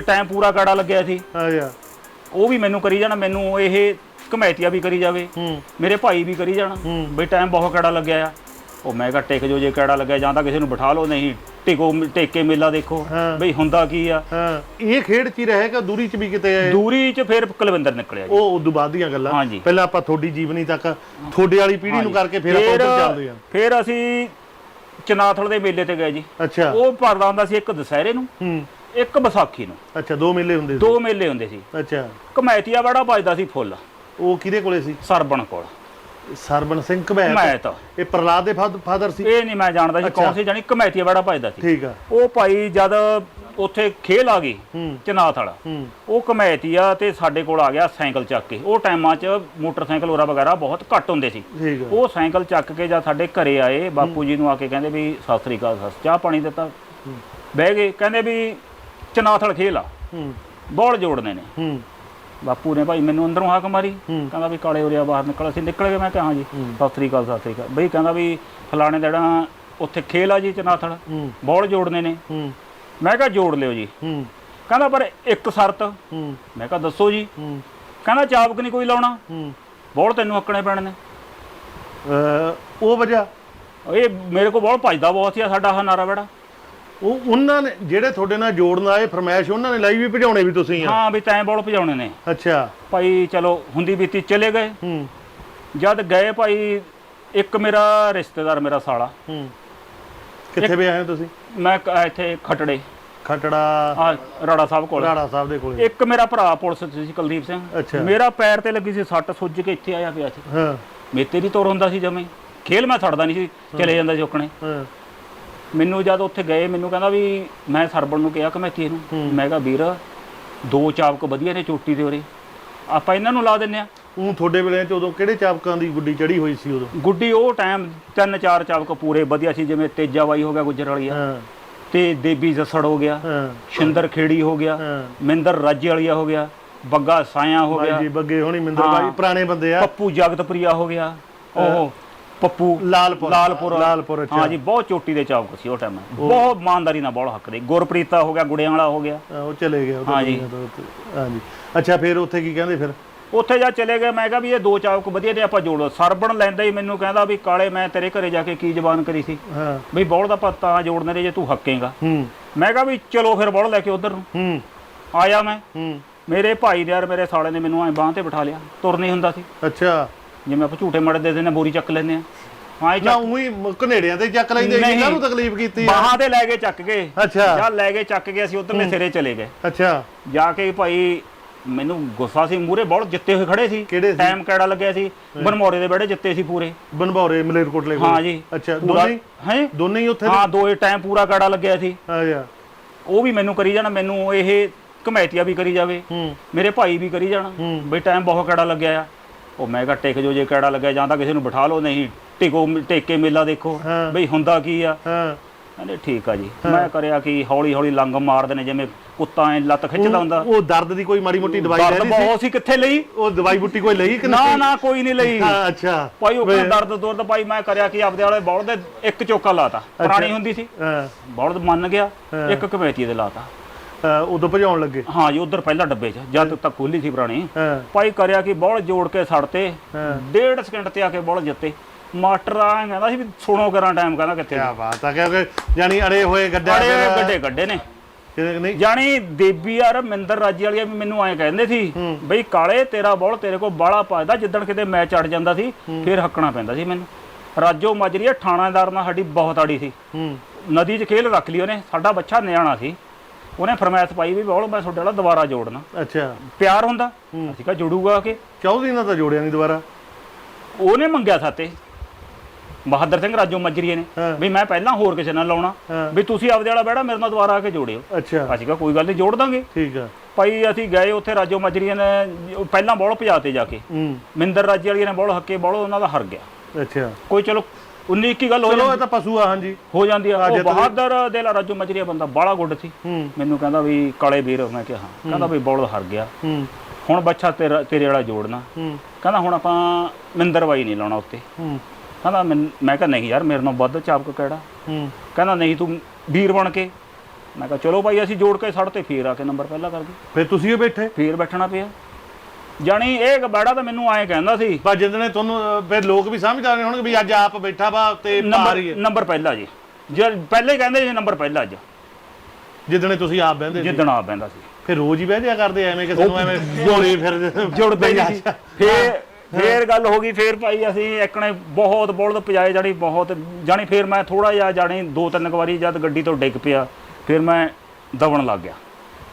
Time ਪੂਰਾ ਕਾੜਾ ਲੱਗਿਆ ਸੀ। ਅੱਛਾ ਉਹ ਵੀ ਮੈਨੂੰ ਕਰੀ ਜਾਣਾ ਮੈਨੂੰ ਇਹ ਕਮੈਤੀਆ ਵੀ ਕਰੀ ਜਾਵੇ ਹੂੰ। ਮੇਰੇ ਭਾਈ ਵੀ ਕਰੀ ਜਾਣ। ਬਈ ਟਾਈਮ ਬਹੁਤ ਕਿਹੜਾ ਲੱਗਿਆ ਆ। ਉਹ ਮੈਂ ਕਿਹਾ ਟਿਕ ਜੋ ਜੇ ਕਿਹੜਾ ਲੱਗਿਆ ਜਾਂ ਤਾਂ ਕਿਸੇ ਨੂੰ ਬਿਠਾ ਲਓ ਨਹੀਂ ਟਿਕੋ ਟੇਕ ਮੇਲਾ ਦੇਖੋ ਹਾਂ। ਬਈ ਹੁੰਦਾ ਕੀ ਆ? ਹਾਂ। ਇਹ ਖੇਡ ਚ ਹੀ ਰਹੇਗਾ ਦੂਰੀ ਚ ਵੀ ਕਿਤੇ ਹੈ ਦੂਰੀ 'ਚ ਫਿਰ ਕੁਲਵਿੰਦਰ ਨਿਕਲਿਆ ਜੀ। ਉਹ ਉਦੋਂ ਬਾਅਦ ਦੀਆਂ ਗੱਲਾਂ। ਹਾਂਜੀ। ਪਹਿਲਾਂ ਆਪਾਂ ਤੁਹਾਡੀ ਜੀਵਨੀ ਤੱਕ ਤੁਹਾਡੇ ਵਾਲੀ ਪੀੜ੍ਹੀ ਨੂੰ ਕਰਕੇ ਫਿਰ ਆਪਾਂ ਉੱਧਰ ਚੱਲਦੇ ਹਾਂ। ਫਿਰ ਅਸੀਂ ਚਨਾਥਲ ਦੇ ਮੇਲੇ ਤੇ ਗਏ ਜੀ। ਅੱਛਾ। ਉਹ ਭਰਦਾ ਹੁੰਦਾ ਸੀ ਇੱਕ ਦੁਸਹਿਰੇ ਨੂੰ। ਹੂੰ। ਇੱਕ ਵਿਸਾਖੀ ਨੂੰ। ਅੱਛਾ ਦੋ ਮੇਲੇ ਹੁੰਦੇ ਸੀ। ਦੋ ਮੇਲੇ ਹੁੰਦੇ ਸੀ। ਅੱਛਾ। ਕਮੈਤੀਆ ਬੜਾ ਵੱਜਦਾ ਸੀ ਫੁੱਲ। ਉਹ ਕਿਹਦੇ ਕੋਲੇ ਸੀ? ਸਰਬਣ ਕੋਲ। ਸਰਬਨ ਸਿੰਘ ਕਬੈਤ ਮੈਂ ਤਾਂ ਇਹ ਪ੍ਰਲਾਦ ਦੇ ਫਾਦਰ ਸੀ? ਇਹ ਨਹੀਂ ਮੈਂ ਜਾਣਦਾ ਸੀ ਕੌਣ ਸੀ ਜਾਨੀ ਕਮੈਤੀਆ ਬੜਾ ਵੱਜਦਾ ਸੀ। ਠੀਕ ਆ। ਉਹ ਭਾਈ ਜਦ ਉੱਥੇ ਖੇਲ ਆ ਗਈ ਚਨਾਥ ਵਾਲਾ। ਉਹ ਕਮੈਤੀਆ ਤੇ ਸਾਡੇ ਕੋਲ ਆ ਗਿਆ ਸਾਈਕਲ ਚੱਕ ਕੇ। ਉਹ ਟਾਈਮਾਂ 'ਚ ਮੋਟਰਸਾਈਕਲ ਹੋਰਾ ਵਗੈਰਾ ਬਹੁਤ ਘੱਟ ਹੁੰਦੇ ਸੀ। ਉਹ ਸਾਈਕਲ ਚੱਕ ਕੇ ਜਦ ਸਾਡੇ ਘਰੇ ਆਏ ਬਾਪੂ ਜੀ ਨੂੰ ਆ ਕੇ ਕਹਿੰਦੇ ਵੀ ਸਤਿ ਸ੍ਰੀ ਅਕਾਲ ਸਤਿ ਚਾਹ ਪਾਣੀ ਦਿੱਤਾ? ਬਹਿ ਗਏ। ਕਹਿੰਦੇ ਵੀ ਚਨਾਥਲ ਖੇਲ ਆ। ਹੂੰ। ਬੋਲ ਜੋੜਨੇ ਨੇ। ਹੂੰ। ਬਾਪੂ ਨੇ ਭਾਈ ਮੈਨੂੰ ਅੰਦਰੋਂ ਹਾਕ ਮਾਰੀ। ਕਹਿੰਦਾ ਵੀ ਕਾਲੇ ਉਰਿਆ ਬਾਹਰ ਨਿਕਲ ਅਸੀਂ ਨਿਕਲ ਗਏ। ਮੈਂ ਕਿਹਾ ਹਾਂ ਜੀ ਸਤਿ ਸ੍ਰੀ ਅਕਾਲ ਸਤਿ ਸ੍ਰੀ ਅਕਾਲ। ਬਈ ਕਹਿੰਦਾ ਵੀ ਫਲਾਣੇ ਦੇੜਾ ਉੱਥੇ ਖੇਲ ਆ ਜੀ ਚਨਾਥਲ ਹੂੰ। ਬੋਲ ਜੋੜਨੇ ਨੇ। ਹੂੰ। ਮੈਂ ਕਿਹਾ ਜੋੜ ਲਿਓ ਜੀ। ਹੂੰ। ਕਹਿੰਦਾ ਪਰ ਇੱਕ ਸ਼ਰਤ। ਹੂੰ। ਮੈਂ ਕਿਹਾ ਦੱਸੋ ਜੀ। ਹੂੰ। ਕਹਿੰਦਾ ਚਾਬਕ ਨਹੀਂ ਕੋਈ ਲਾਉਣਾ। ਹੂੰ। ਬੋਲ ਤੈਨੂੰ ਹੱਕਣੇ ਪੈਣੇ ਨੇ ਉਹ ਵਜ੍ਹਾ? ਇਹ ਮੇਰੇ ਕੋਲ ਬੋਲ ਭੱਜਦਾ ਬਹੁਤ ਸੀ ਸਾਡਾ ਹਨਾਰਾ ਬੜਾ ਉਹ ਉਹਨਾਂ ਨੇ ਜਿਹੜੇ ਤੁਹਾਡੇ ਨਾਲ ਜੋੜਨ ਆਏ ਫਰਮਾਇਸ਼ ਉਹਨਾਂ ਨੇ ਲਾਈ ਵੀ ਭਜਾਉਣੇ ਵੀ ਤੁਸੀਂ ਆ? ਹਾਂ ਵੀ ਤੈਂ ਬੋਲ ਭਜਾਉਣੇ ਨੇ। ਅੱਛਾ। ਭਾਈ ਚਲੋ ਹੁੰਦੀ ਬੀਤੀ ਚਲੇ ਗਏ। ਹੂੰ। ਜਦ ਗਏ ਭਾਈ ਇੱਕ ਮੇਰਾ ਰਿਸ਼ਤੇਦਾਰ ਮੇਰਾ ਸਾਲਾ। ਹੂੰ। ਕਿੱਥੇ ਵੀ ਆਏ ਹੋ ਤੁਸੀਂ? ਮੈਂ ਕ- ਇੱਥੇ ਖਟੜੇ। ਖਟੜਾ। ਆ ਰਾੜਾ ਸਾਹਿਬ ਕੋਲ। ਰਾੜਾ ਸਾਹਿਬ ਦੇ ਕੋਲੇ। ਇੱਕ ਮੇਰਾ ਭਰਾ ਪੁਲਿਸ 'ਚ ਸੀ ਕੁਲਦੀਪ ਸਿੰਘ। ਅੱਛਾ। ਮੇਰਾ ਪੈਰ ਤੇ ਲੱਗੀ ਸੀ ਸੱਟ ਸੁੱਜ ਕੇ ਇੱਥੇ ਆਇਆ ਪਿਆ ਸੀ। ਹਾਂ। ਮੇਤੇ ਦੀ ਤੋਰ ਹੁੰਦਾ ਸੀ ਜਮੇ। ਖੇਲ ਮੈਂ ਛੱਡਦਾ ਨਹੀਂ ਸੀ ਚਲੇ ਜਾਂਦਾ ਸੀ ਓਕਣੇ ਹਾਂ। ਮੈਨੂੰ ਜਦ ਉੱਥੇ ਗਏ ਮੈਨੂੰ ਕਹਿੰਦਾ ਵੀ ਮੈਂ ਸਰਬਣ ਨੂੰ ਕਿਹਾ ਕਮੇਟੀ ਨੂੰ। ਮੈਂ ਕਿਹਾ ਵੀਰ ਦੋ ਚਾਬਕ ਵਧੀਆ ਨੇ ਚੋਟੀ ਦੇ ਉਰੇ। ਆਪਾਂ ਇਹਨਾਂ ਨੂੰ ਲਾ ਦਿੰਨੇ ਆ ਉਹ ਤੁਹਾਡੇ ਵੇਲੇ ਚ ਉਦੋਂ ਕਿਹੜੇ ਚਾਪਕਾਂ ਦੀ ਗੁੱਡੀ ਚੜੀ ਹੋਈ ਸੀ ਉਦੋਂ? ਗੁੱਡੀ ਉਹ ਟਾਈਮ ਤਿੰਨ ਚਾਰ ਚਾਬਕ ਪੂਰੇ ਵਧੀਆ ਸੀ ਜਿਵੇਂ ਤੇਜਾ ਬਾਈ ਹੋ ਗਿਆ ਗੁੱਜਰ ਵਾਲੀਆ ਹਾਂ। ਤੇ ਦੇਬੀ ਜਸੜ ਹੋ ਗਿਆ। ਸ਼ਿੰਦਰ ਖੇੜੀ ਹੋ ਗਿਆ। ਮਿੰਦਰ ਰਾਜੇ ਵਾਲੀਆ ਹੋ ਗਿਆ। ਬੱਗਾ ਸਾਇਆ ਹੋ ਗਿਆ। ਜੀ ਬੱਗੇ ਹੋਣੀ ਮਿੰਦਰ। ਭਾਈ ਪੁਰਾਣੇ ਬੰਦੇ ਆ। ਪੱਪੂ ਜਗਤਪ੍ਰਿਆ ਹੋ ਗਿਆ। ਉਹ ਪੱਪੂ ਲਾਲਪੁਰ। ਲਾਲਪੁਰ। ਲਾਲਪੁਰ ਅੱਛਾ। ਹਾਂ ਜੀ ਬਹੁਤ ਚੋਟੀ ਦੇ ਚਾਬਕ ਸੀ ਉਹ ਟਾਈਮ ਬਹੁਤ ਇਮਾਨਦਾਰੀ ਨਾਲ ਬੋਲ ਹੱਕ ਦੇ। ਗੁਰਪ੍ਰੀਤਾ ਹੋ ਗਿਆ ਗੁੜਿਆਂ ਵਾਲਾ ਹੋ ਗਿਆ। ਉਹ ਚਲੇ ਤਾਂ ਹਾਂ ਜੀ। ਹਾਂ ਜੀ। ਅੱਛਾ ਫਿਰ ਉੱਥੇ ਕੀ ਕਹਿੰਦੇ ਫਿਰ? ਉੱਥੇ ਜਾ ਚਲੇ ਗਏ ਮੈਂ ਕਿਹਾ ਵੀ ਇਹ ਦੋ ਚਾਬਕ ਵਧੀਆ ਨੇ ਆਪਾਂ ਜੋੜੋ। ਸਰਬਣ ਲੈਂਦਾ ਹੀ ਮੈਨੂੰ ਕਹਿੰਦਾ ਵੀ ਕਾਲੇ ਮੈਂ ਤੇਰੇ ਘਰੇ ਜਾ ਕੇ ਕੀ ਜ਼ਬਾਨ ਕਰੀ ਸੀ? ਹਾਂ। ਵੀ ਬੋਲ ਦਾ ਪੱਤਾ ਜੋੜਨੇ ਨੇ ਜੇ ਤੂੰ ਹੱਕੇਗਾ। ਹੂੰ। ਮੈਂ ਕਿਹਾ ਵੀ ਚਲੋ ਫਿਰ ਬੋਲ ਲੈ ਕੇ ਉਧਰ ਨੂੰ। ਹੂੰ। ਆਇਆ ਮੈਂ। ਹੂੰ। ਮੇਰੇ ਭਾਈ ਨੇ ਯਾਰ ਮੇਰੇ ਸਾਲੇ ਨੇ ਮੈਨੂੰ ਐ ਬਾਹ ਤੇ ਬਿਠਾ ਲਿਆ। ਤੁਰ ਨਹੀਂ ਹੁੰਦਾ ਸੀ। ਅੱਛਾ। ਜਿਵੇਂ ਆਪਾਂ ਝੂਟੇ ਮੜੇ ਦੇ ਦਿੰਦੇ ਬੋਰੀ ਚੱਕ ਲੈਂਦੇ ਆ। ਹਾਂ ਇਹ ਨਾ ਉਹੀ ਕਨੇੜਿਆਂ ਤੇ ਚੱਕ ਲੈਂਦੇ ਸੀ ਨਹੀਂ। ਕਾਹਨੂੰ ਤਕਲੀਫ ਕੀਤੀ ਆ। ਬਾਹਾਂ ਤੇ ਲੈ ਕੇ ਚੱਕ ਗਏ ਅੱਛਾ। ਜਾਂ ਲੈ ਕੇ ਚੱਕ ਕੇ ਅਸੀਂ ਉਧਰਲੇ ਸਿਰੇ ਚਲੇ ਗਏ। ਅੱਛਾ। ਜਾ ਕੇ ਭਾਈ ਮੈਨੂੰ ਗੁੱਸਾ ਸੀ ਮੂਰੇ ਬਹੁਤ ਜਿੱਤੇ ਹੋਏ ਖੜੇ ਸੀ। ਕਿਹੜੇ ਸੀ? ਟਾਈਮ ਕਿਹੜਾ ਲੱਗਿਆ ਸੀ? ਬਨਮੋਰੇ ਦੇ ਬੜੇ ਜਿੱਤੇ ਸੀ ਪੂਰੇ। ਬਨਭੌਰੇ ਮਲੇਰਕੋਟਲੇ ਕੋਲ। ਹਾਂ ਜੀ। ਅੱਛਾ ਪੂਰਾ ਦੋਨੇ ਹੀ- ਦੋਨੇ ਹੀ ਉੱਥੇ ਹਾਂ ਦੋਏ ਟਾਈਮ ਪੂਰਾ ਕਿਹੜਾ ਲੱਗਿਆ ਸੀ। ਆ ਗਿਆ ਉਹ ਵੀ ਮੈਨੂੰ ਕਰੀ ਜਾਣਾ ਮੈਨੂੰ ਇਹ ਕਮੈਤੀਆ ਵੀ ਕਰੀ ਜਾਵੇ। ਹੂੰ। ਮੇਰੇ ਭਾਈ ਵੀ ਕਰੀ ਜਾਣ। ਹੂੰ। ਬਈ ਟਾਈਮ ਬਹੁਤ ਕਿਹੜਾ ਲੱਗਿਆ ਆ। ਉਹ ਮੈਂ ਕਿਹਾ ਟਿਕ ਜੋ ਜੇ ਕਿਹੜਾ ਲੱਗਿਆ ਜਾਂ ਤਾਂ ਕਿਸੇ ਨੂੰ ਬਿਠਾ ਲਓ ਨਹੀਂ। ਟਿਕੋ ਟੇਕ ਮੇਲਾ ਦੇਖੋ। ਬਈ ਹੁੰਦਾ ਕੀ ਆ? ਹਾਂ। ਕਹਿੰਦੇ ਠੀਕ ਆ ਜੀ। ਮੈਂ ਕਰਿਆ ਕਿ ਹੌਲੀ ਹੌਲੀ ਲੰਗ ਮਾਰਦੇ ਨੇ ਜਿਵੇਂ ਕੁੱਤਾ ਐ ਲੱਤ ਖਿੱਚਦਾ ਹੁੰਦਾ। ਉਹ ਦਰਦ ਦੀ ਕੋਈ ਮਾੜੀ ਮੋਟੀ ਦਵਾਈ ਲੈ ਲਈ ਸੀ? ਬਹੁਤ ਸੀ ਕਿੱਥੇ ਲਈ? ਉਹ ਦਵਾਈ ਬੁੱਟੀ ਕੋਈ ਲਈ ਕਿ ਨਾ ਨਾ ਕੋਈ ਨਹੀਂ ਲਈ। ਹਾਂ ਅੱਛਾ। ਭਾਈ ਉਹ ਦਰਦ ਦੁਰਦ ਭਾਈ ਮੈਂ ਕਰਿਆ ਕਿ ਆਪਦੇ ਵਾਲੇ ਬੌਲ ਦੇ ਇੱਕ ਚੋਕਾ ਲਾਤਾ। ਪੁਰਾਣੀ ਹੁੰਦੀ ਸੀ। ਹਾਂ। ਬੌਲ ਮੰਨ ਗਿਆ ਇੱਕ ਕਮੇਟੀ ਦੇ ਲਾਤਾ। ਉਦੋਂ ਭਜਾਉਣ ਲੱਗੇ? ਹਾਂ ਜੀ ਉਧਰ ਪਹਿਲਾਂ ਡੱਬੇ 'ਚ ਜਦ ਤੱਕ ਖੋਲੀ ਸੀ ਪੁਰਾਣੀ। ਭਾਈ ਕਰਿਆ ਕਿ ਬੌਲ ਜੋੜ ਕੇ ਸੜਤੇ। ਡੇਢ ਸਕਿੰਟ ਤੇ ਆ ਕੇ ਬੌਲ ਜਿੱਤੇ। ਮਾਸਟਰ ਆ ਕਹਿੰਦਾ ਸੀ ਵੀ ਸੁਣੋ ਕਰਾਂ ਟਾਈਮ ਕਹਿੰਦਾ ਕਿੱਥੇ ਕੀ ਬਾਤ ਆ ਕਿਉਂਕਿ ਜਾਨੀ ਅੜੇ ਹੋਏ ਗੱਡਾ ਅੜੇ ਗੱਡੇ ਗੱਡੇ ਨੇ। ਨਹੀਂ। ਜਾਣੀ ਦੇਬੀ ਯਾਰ ਮਿੰਦਰ ਰਾਜੀ ਵਾਲੀਆ ਵੀ ਮੈਨੂੰ ਐਂ ਕਹਿੰਦੇ ਸੀ ਬਈ ਕਾਲੇ ਤੇਰਾ ਬੌਲ ਤੇਰੇ ਕੋਲ ਬਾਲਾ ਪਾਇਦਾ ਜਿੱਦਣ ਕਿਤੇ ਮੈਚ ਅੜ ਜਾਂਦਾ ਸੀ ਫਿਰ ਹੱਕਣਾ ਪੈਂਦਾ ਸੀ ਮੈਨੂੰ। ਰਾਜੋ ਮਾਜਰੀਆ ਥਾਣਾਦਾਰ ਨਾਲ ਸਾਡੀ ਬਹੁਤ ਆੜੀ ਸੀ। ਨਦੀ 'ਚ ਖੇਲ ਰੱਖ ਲਈ ਉਹਨੇ ਸਾਡਾ ਬੱਚਾ ਨਿਆਣਾ ਸੀ। ਉਹਨੇ ਫਰਮਾਇਸ਼ ਪਾਈ ਵੀ ਬੌਲ ਮੈਂ ਤੁਹਾਡੇ ਵਾਲਾ ਦੁਬਾਰਾ ਜੋੜਨਾ। ਅੱਛਾ। ਪਿਆਰ ਹੁੰਦਾ? ਅਸੀਂ ਕਹਾ ਜੁੜੂਗਾ ਕਿ? ਚੌਧਰੀ ਨਾਲ ਤਾਂ ਜੋੜਿਆ ਨਹੀਂ ਦੁਬਾਰਾ? ਉਹਨੇ ਮੰਗਿਆ ਸਾਤੇ। ਬਹਾਦਰ ਸਿੰਘ ਰਾਜੋ ਮਜਰੀਏ ਨੇ। ਵੀ ਮੈਂ ਪਹਿਲਾਂ ਹੋਰ ਕਿਸੇ ਨਾਲ ਲਾਉਣਾ। ਵੀ ਤੁਸੀਂ ਆਪਦੇ ਵਾਲਾ ਬੈੜਾ ਮੇਰੇ ਨਾਲ ਦੁਬਾਰਾ ਆ ਕੇ ਜੋੜਿਓ। ਅੱਛਾ। ਅਸੀਂ ਕਹਾ ਕੋਈ ਗੱਲ ਨਹੀਂ ਜੋੜ ਦਾਂਗੇ। ਠੀਕ ਆ। ਭਾਈ ਅਸੀਂ ਗਏ ਉੱਥੇ ਰਾਜੋ ਮਜਰੀਏ ਨੇ ਪਹਿਲਾਂ ਬੌਲ ਭਜਾਤੇ ਜਾ ਕੇ। ਮਿੰਦਰ ਰਾਜੇ ਵਾਲੀਏ ਨੇ ਬੌਲ ਹੱਕੇ ਬੌਲ ਉਹਨਾਂ ਦਾ ਹਰ ਗਿਆ। ਅੱਛਾ। ਕੋਈ ਚਲੋ 19 21 ਗੱਲ ਹੋ ਚਲੋ ਜਾਂਦੀ। ਇਹ ਤਾਂ ਪਸ਼ੂ ਆ ਹਾਂਜੀ। ਹੋ ਜਾਂਦੀ ਆ। ਅੱਜ ਉਹ ਬਹਾਦਰ ਦੇ ਲਾ ਰਾਜੋ ਮਜਰੀਆ ਬੰਦਾ ਬਾਲਾ ਗੁੱਡ ਸੀ। ਹੂੰ। ਮੈਨੂੰ ਕਹਿੰਦਾ ਵੀ ਕਾਲੇ ਵੀਰ ਮੈਂ ਕਿਹਾ ਹਾਂ। ਕਹਿੰਦਾ ਵੀ ਬੌਲ ਹਰ ਗਿਆ। ਹੂੰ। ਹੁਣ ਬੱਚਾ ਤੇਰਾ ਤੇਰੇ ਵਾਲਾ ਜੋੜਨਾ। ਹੂੰ। ਕਹਿੰਦਾ ਹੁਣ ਆਪਾਂ ਮਿੰਦਰ ਬਾਈ ਨਹੀਂ ਲਾਉਣਾ ਉੱਤੇ। ਹੂੰ। ਕਹਿੰਦਾ ਮੈਂ ਕਿਹਾ ਨਹੀਂ ਯਾਰ ਮੇਰੇ ਨਾਲ ਵੱਧ ਚਾਪਕ ਕਿਹੜਾ? ਹੂੰ। ਕਹਿੰਦਾ ਨਹੀਂ ਤੂੰ ਵੀਰ ਬਣ ਕੇ। ਮੈਂ ਕਿਹਾ ਚਲੋ ਭਾਈ ਅਸੀਂ ਜੋੜ ਕੇ ਸੜ ਤੇ ਫੇਰ ਆ ਕੇ ਨੰਬਰ ਪਹਿਲਾਂ ਕਰ ਗਏ ਫਿਰ ਤੁਸੀਂ ਹੀ ਬੈਠੇ। ਫੇਰ ਬੈਠਣਾ ਪਿਆ। ਜਾਣੀ ਇਹ ਗਬਾੜਾ ਤਾਂ ਮੈਨੂੰ ਐਂ ਕਹਿੰਦਾ ਸੀ। ਪਰ ਜਿੰਦਣੇ ਤੁਹਾਨੂੰ ਅਹ, ਫਿਰ ਲੋਕ ਵੀ ਸਮਝ ਆ ਰਹੇ ਹੋਣਗੇ ਵੀ ਅੱਜ ਆਪ ਬੈਠਾ ਵਾ ਤੇ ਨੰਬਰ ਪਾਰ ਹੀ ਹੈ। ਨੰਬਰ ਪਹਿਲਾ ਜੀ। ਜੇ ਪਹਿਲੇ ਕਹਿੰਦੇ ਜੀ ਨੰਬਰ ਪਹਿਲਾ ਅੱਜ। ਜਿੱਦਣੇ ਤੁਸੀਂ ਆਪ ਬਹਿੰਦੇ ਸੀ। ਜਿੱਦਣ ਆ ਪੈਂਦਾ ਸੀ। ਫਿਰ ਰੋਜ਼ ਹੀ ਬਹਿ ਜਿਆ ਕਰਦੇ ਐਵੇਂ ਕਿਸੇ ਨੂੰ ਐਵੇਂ ਜੋੜੇ ਫਿਰ ਜੁੜਦੇ ਨਹੀਂ ਸੀ। ਫੇਰ ਫੇਰ ਗੱਲ ਹੋ ਗਈ ਫੇਰ ਭਾਈ ਅਸੀਂ ਇੱਕਣੇ ਬਹੁਤ ਬੋਲਦ ਪਜਾਏ ਜਾਣੀ ਬਹੁਤ ਜਾਣੀ ਫੇਰ ਮੈਂ ਥੋੜਾ ਜਿਹਾ ਜਾਣੀ ਦੋ ਤਿੰਨ ਕੁ ਵਾਰੀ ਜਦ ਗੱਡੀ ਤੋਂ ਡਿੱਗ ਪਿਆ ਫਿਰ ਮੈਂ ਦਬਣ ਲੱਗ ਗਿਆ।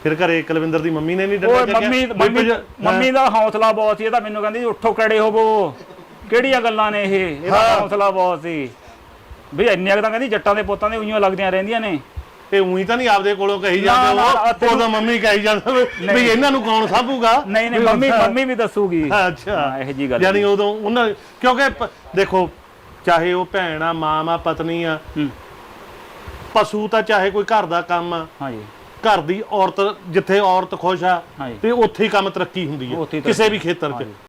ਫਿਰ ਘਰੇ ਕੁਲਵਿੰਦਰ ਦੀ ਮੰਮੀ ਨੇ ਨਹੀਂ ਡੰਡਾ ਚੱਕਿਆ? ਮੰਮੀ ਮੰਮੀ ਦਾ ਹੌਸਲਾ ਬਹੁਤ ਸੀ ਇਹ ਤਾਂ ਮੈਨੂੰ ਕਹਿੰਦੀ ਉੱਠੋ ਕਿਹੜੇ ਹੋਵੋ। ਕਿਹੜੀਆਂ ਗੱਲਾਂ ਨੇ ਇਹ? ਇਹਦਾ ਹੌਸਲਾ ਬਹੁਤ ਸੀ। ਵੀ ਇੰਨੀਆਂ ਕੁ ਤਾਂ ਕਹਿੰਦੀ ਜੱਟਾਂ ਦੇ ਪੁੱਤਾਂ ਦੇ ਉਈਆਂ ਲੱਗਦੀਆਂ ਰਹਿੰਦੀਆਂ ਨੇ। ਇਹ ਉਹੀ ਤਾਂ ਨਹੀਂ ਆਪਦੇ ਕੋਲੋਂ ਕਹੀ ਜਾਂਦੇ ਉਹ। ਉਹਦਾ ਮੰਮੀ ਕਹੀ ਜਾਂਦਾ ਵੀ ਇਹਨਾਂ ਨੂੰ ਕੌਣ ਸਾਂਭੂਗਾ? ਨਹੀਂ ਨਹੀਂ ਮੰਮੀ ਮੰਮੀ ਵੀ ਦੱਸੂਗੀ। ਅੱਛਾ। ਇਹੋ ਜਿਹੀ ਗੱਲ ਯਾਨੀ ਉਦੋਂ ਉਹਨਾਂ ਕਿਉਂਕਿ ਦੇਖੋ ਚਾਹੇ ਉਹ ਭੈਣ ਆ ਮਾਂ ਆ ਪਤਨੀ ਆ ਪਸ਼ੂ ਤਾਂ ਚਾਹੇ ਕੋਈ ਘਰ ਦਾ ਕੰਮ ਆ। ਹਾਂਜੀ। ਘਰ ਦੀ ਔਰਤ ਜਿੱਥੇ ਔਰਤ ਖੁਸ਼ ਆ ਤੇ ਉੱਥੇ ਹੀ ਕੰਮ ਤਰੱਕੀ ਹੁੰਦੀ ਉੱਥੇ ਹੈ ਕਿਸੇ। ਵੀ ਖੇਤਰ 'ਚ।